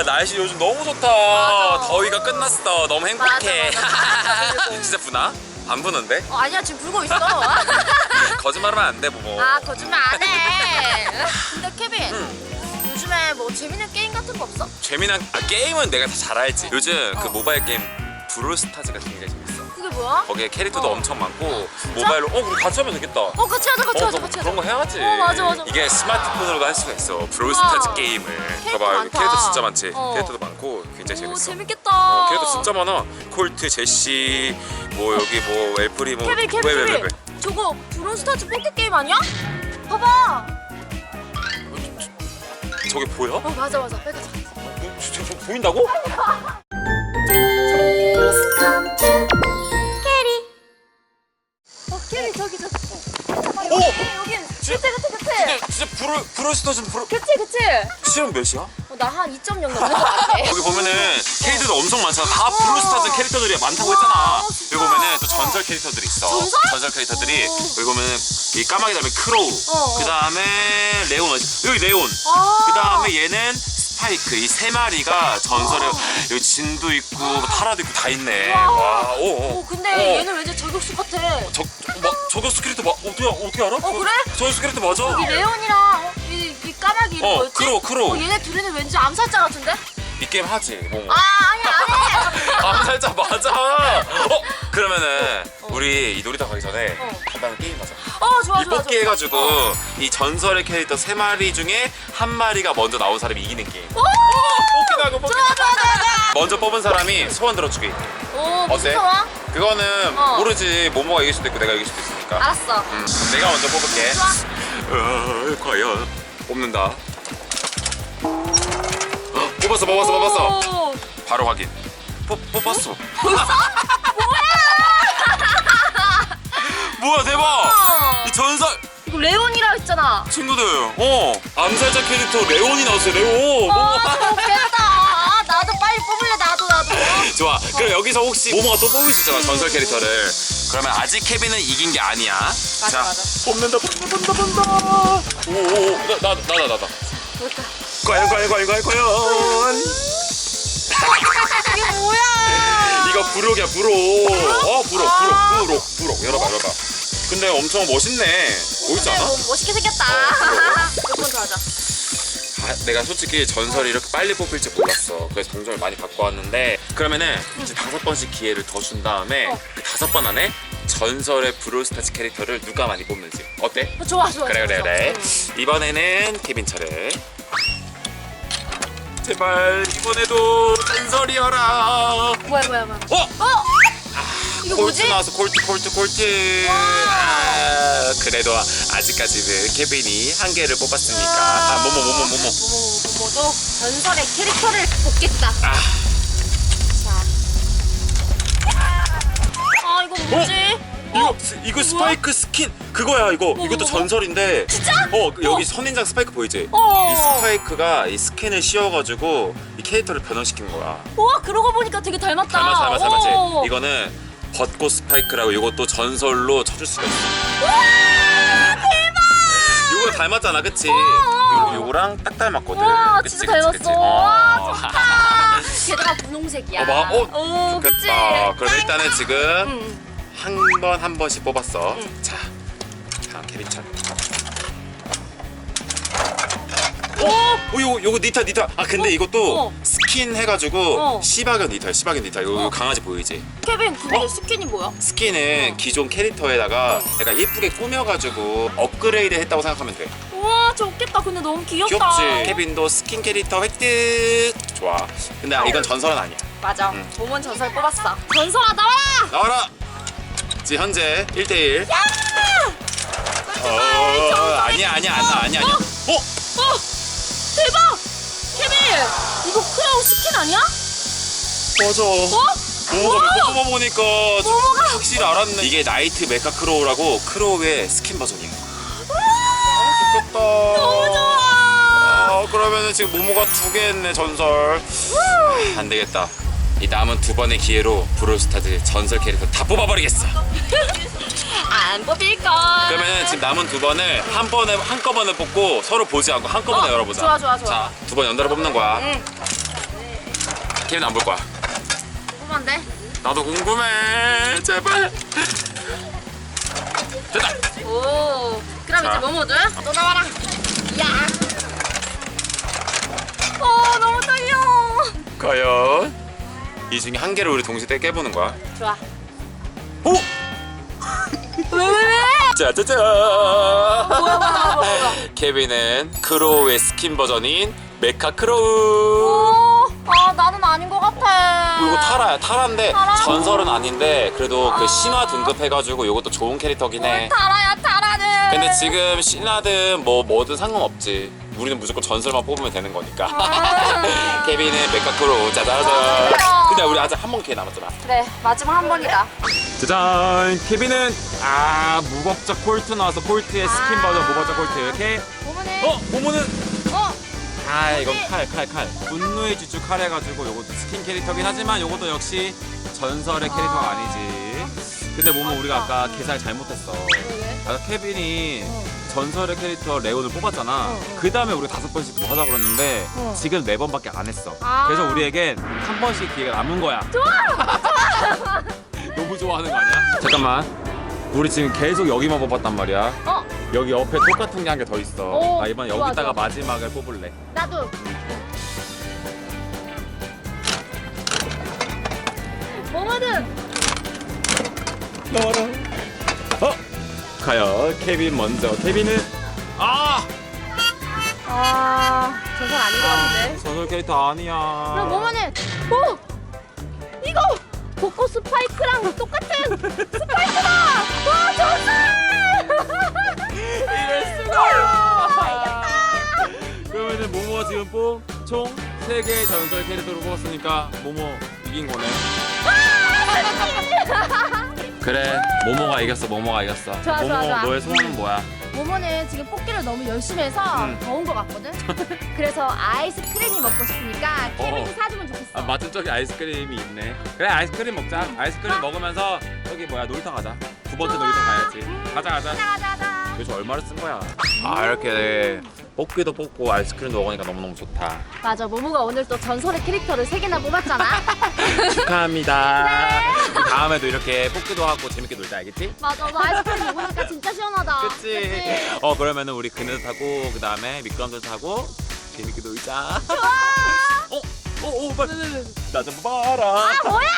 야 날씨 요즘 너무 좋다 맞아. 더위가 끝났어 너무 행복해 맞아, 맞아. 맞아. 진짜 부나? 안 부는데? 어, 아니야 지금 불고 있어. 거짓말하면 안돼 모모 아 거짓말 안 해. 근데 케빈 요즘에 뭐 재밌는 게임 같은 거 없어? 재미난 아, 게임은 내가 다 잘 알지 요즘 그 어. 모바일 게임 브롤스타즈가 굉장히 재밌어 뭐야? 거기에 캐릭터도 어. 엄청 많고 모바일로 어 그럼 같이 하면 되겠다 어 같이 하자 같이 어, 하자 같이 하자. 그런 거 해야지. 어 맞아 맞아. 이게 스마트폰으로도 할 수가 있어. 브롤스타즈. 게임을. 캐릭터 봐봐, 많다. 캐릭터 진짜 많지. 어. 캐릭터도 많고 굉장히 오 재밌어. 재밌겠다. 어, 캐릭터 진짜 많아. 콜트, 제시, 뭐 여기 뭐 엘프리 뭐. 케빈 케빈 왜, 왜, 왜, 케빈. 왜? 저거 브론스타즈 포켓 게임 아니야? 봐봐. 저게 보여? 어 맞아 맞아. 가자. 어, 저, 저, 저 보인다고? 오! 여기 그치 그치 그치. 근데 진짜 브롤 브롤스타즈 브롤. 그치 그치. 시험 몇이야? 어, 나한 2.0 넘는 거 같아. 여기 보면은 캐릭터도 엄청 많잖아. 다 브롤스타즈 캐릭터들이 많다고 했잖아. 여기. 보면은 또 전설 캐릭터들이 있어. 전설? 캐릭터들이 어. 여기 보면은 이 까마귀 다음에 크로우. 어. 그 다음에 레온 여기 레온. 아. 그 다음에 얘는 스파이크 이 세 마리가 전설의 여기 진도 있고 뭐 타라도 있고 다 있네. 와, 오, 오. 어 근데 어. 얘는 왠지 저격수 같아. 저, 저, 막 저격수 캐릭터 막 어떻게 어떻게 알아? 어, 그래? 저격수 캐릭터 맞아. 이 레온이랑 어, 이, 이 까마귀 이름 어, 뭐였지? 크로우, 크로우. 어, 얘네 둘이는 왠지 암살자 같은데? 이 게임 하지. 뭐. 아 아니 아니. 아 살짝 맞아. 어 그러면은 우리 이 놀이터 가기 전에 어. 간단한 게임 하자. 어 좋아 이 좋아. 뽑기 좋아. 해가지고 어. 이 전설의 캐릭터 세 마리 중에 한 마리가 먼저 나온 사람이 이기는 게임. 오! 뽑기도 하고 뽑기도 좋아 좋아 좋아 좋아. 먼저 뽑은 사람이 소원 들어주기. 오 무슨 어때? 상황? 그거는 어. 모르지 모모가 이길 수도 있고 내가 이길 수도 있으니까. 알았어. 음, 내가 먼저 뽑을게. 좋아. 어, 과연 뽑는다. 어, 뽑았어 뽑았어. 오. 바로 확인. 뽑 뽑았어. 뭐야 대박! 어. 이 전설 이거 레온이라 했잖아. 친구들 어 암살자 캐릭터 레온이 나왔어요 레온. 아 좋겠다. 아, 나도 빨리 뽑을래 나도 나도. 좋아. 그럼 여기서 혹시 모모가 또 뽑을 수 있잖아 전설 캐릭터를. 그러면 아직 케빈은 이긴 게 아니야. 자 맞아. 뽑는다 뽑는다 뽑는다. 오오오 나나나 나 나. 뭘까? 과연 과연 과연 과연 과연. 이게 뭐야? 이거 부록이야 부록. 어 부록 아. 부록 부록 부록 열어봐 열어봐. 근데 엄청 멋있네. 멋있지 않아? 뭐 멋있게 생겼다. 어, 몇번더 하자. 아, 내가 솔직히 전설이 이렇게 빨리 뽑힐 줄 몰랐어. 그래서 동점을 많이 갖고 왔는데 그러면은 이제 다섯 번씩 기회를 더 준 다음에 어. 그 다섯 번 안에 전설의 브롤스타즈 캐릭터를 누가 많이 뽑는지 어때? 어, 좋아 좋아. 그래 좋아, 그래 그래. 좋아. 음. 이번에는 케빈 차례. 제발 이번에도 전설이어라. 뭐야 뭐야 뭐야. 어? 어? 이거 뭐지? 콜트 콜트 콜트. 와. 아, 그래도 아직까지는 케빈이 한 개를 뽑았으니까. 아 모모 모모 모모. 모모도 전설의 캐릭터를 뽑겠다. 아. 자. 아 이거 뭐지? 이거 이거 스파이크 스킨 그거야 이거 뭐, 이것도 뭐, 뭐? 전설인데 진짜? 어그 여기 어. 선인장 스파이크 보이지? 어. 이 스파이크가 이 스킨을 씌워가지고 이 캐릭터를 변형시킨 거야 와 그러고 보니까 되게 닮았다. 닮아 닮아 닮았지? 오. 이거는 벚꽃 스파이크라고 이것도 전설로 쳐줄 수가 있어 이거 닮았잖아 그치? 요, 요거랑 딱 닮았거든 와 그치, 진짜 그치, 닮았어. 그치? 와 어. 좋다. 게다가 분홍색이야. 어, 봐. 어, 오, 그치? 좋겠다 그럼 일단은 지금 응. 한 번 한 번씩 뽑았어 응. 자 다음 케빈 차례 오! 어, 요거 요거 니타 니타. 아 근데 이것도 어. 스킨 해가지고 어. 시바견 니타야 시바견 니타. 요, 요 어. 강아지 보이지? 케빈 근데 어? 스킨이 뭐야? 스킨은 어. 기존 캐릭터에다가 약간 예쁘게 꾸며가지고 업그레이드 했다고 생각하면 돼. 우와 좋겠다. 근데 너무 귀엽다. 귀엽지? 케빈도 스킨 캐릭터 획득. 좋아. 근데 이건 전설은 아니야. 맞아. 응. 몸은 전설 뽑았어. 전설아 나와라. 나와라. 지금 현재 1대1. 야! 어, 아니야 아니야 아니야 아니야 아니야. 어? 어 대박. 케빈 이거 크라우 스킨 아니야? 맞아. 어? 모모가 뽑아보니까 좀 모모가- 확실히 알았네. 이게 나이트 메카 크로우라고 크로우의 스킨 버전이야. 아. 너무 좋아. 아, 그러면은 지금 모모가 두 개 했네 전설. 안 되겠다. 이 남은 두 번의 기회로 브롤스타즈 전설 캐릭터 다 뽑아버리겠어. 안 뽑힐 걸. 그러면은 지금 남은 두 번을 한 번에 한꺼번에 뽑고 서로 보지 않고 한꺼번에 어, 열어보자. 좋아, 좋아, 좋아. 자, 두 번 연달아 뽑는 거야. 응. 걔는 안 볼 거야. 궁금한데? 나도 궁금해. 제발. 됐다. 오. 그럼 자. 이제 모모들 또 나와라. 야. 어 너무 떨려. 과연 이 중에 한 개를 우리 동시에 깨보는 거야. 좋아. 오! 왜 왜 왜? 짜자잔! 뭐야 뭐야 뭐야 뭐야. 케빈은 크로우의 스킨 버전인 메카 크로우. 오. 아 나는 아닌 것 같아. 이거 타라야 타라인데 타라? 전설은 아닌데 그래도 그 아. 신화 등급해가지고 이것도 좋은 캐릭터긴 해. 타라야 타라는. 근데 지금 신화든 뭐 뭐든 상관없지. 우리는 무조건 전설만 뽑으면 되는 거니까. 아. 케빈은 메카 크로우 짜자잔. 근데 우리 아직 한 번 기회 남았잖아. 그래 마지막 한 번이다. 짜잔 케빈은 아 무법적 콜트 나와서 콜트의 스킨 아. 버전 무법적 콜트 이렇게 모모는. 어 모모는 어. 아 이건? 칼 칼 칼 분노의 지주 칼 해가지고 요것도 스킨 캐릭터긴 하지만 요것도 역시 전설의 캐릭터가 아. 아니지 근데 모모 우리가 아까 계산을 잘못했어 왜? 아까 케빈이 어. 전설의 캐릭터 레온을 뽑았잖아 어, 어. 그 다음에 우리가 다섯 번씩 더 하자 그랬는데 어. 지금 네 번밖에 안 했어 아. 그래서 우리에겐 한 번씩 기회가 남은 거야 좋아 너무 좋아하는 거 아니야? 잠깐만 우리 지금 계속 여기만 뽑았단 말이야 어 여기 옆에 똑같은 게 한 개 더 있어 오, 나 이번 좋아, 여기다가 좋아. 마지막을 뽑을래 나도. 모모는. 나와라. 어? 과연 케빈 먼저. 케빈은 아 아 저건 아닌 것 같은데. 전설 캐릭터 아니야. 그럼 모모는. 오 이거 복고 스파이크랑 똑같은 스파이크다. 와 전설. 이럴 수가. 그러면은 모모가 지금 뽑총 3개의 전설 캐릭터로 뽑았으니까 모모 이긴 거네. 그래 모모가 이겼어 모모가 이겼어 좋아, 모모 좋아, 좋아. 너의 소원은 뭐야? 모모는 지금 뽑기를 너무 열심히 해서 음. 더운 것 같거든. 그래서 아이스크림이 먹고 싶으니까 케빈이 어. 사주면 좋겠어. 아 마침 저기 아이스크림이 있네 그래 아이스크림 먹자 아이스크림 좋아. 먹으면서 저기 뭐야 놀이터 가자 두 번째 좋아. 놀이터 가야지 가자 가자 가자 가자 가자. 도대체 얼마를 쓴 거야? 아 이렇게 뽑기도 뽑고 아이스크림도 먹으니까 너무너무 좋다 맞아 모모가 오늘 또 전설의 캐릭터를 세 개나 뽑았잖아. 축하합니다 네. 다음에도 이렇게 뽑기도 하고 재밌게 놀자 알겠지? 맞아 너 아이스크림 먹으니까 진짜 시원하다. 그치? 어 그러면은 우리 그네도 타고 그 다음에 미끄럼틀 타고 재밌게 놀자 좋아. 어? 어? 어? 빨리 나좀 봐라 아 뭐야?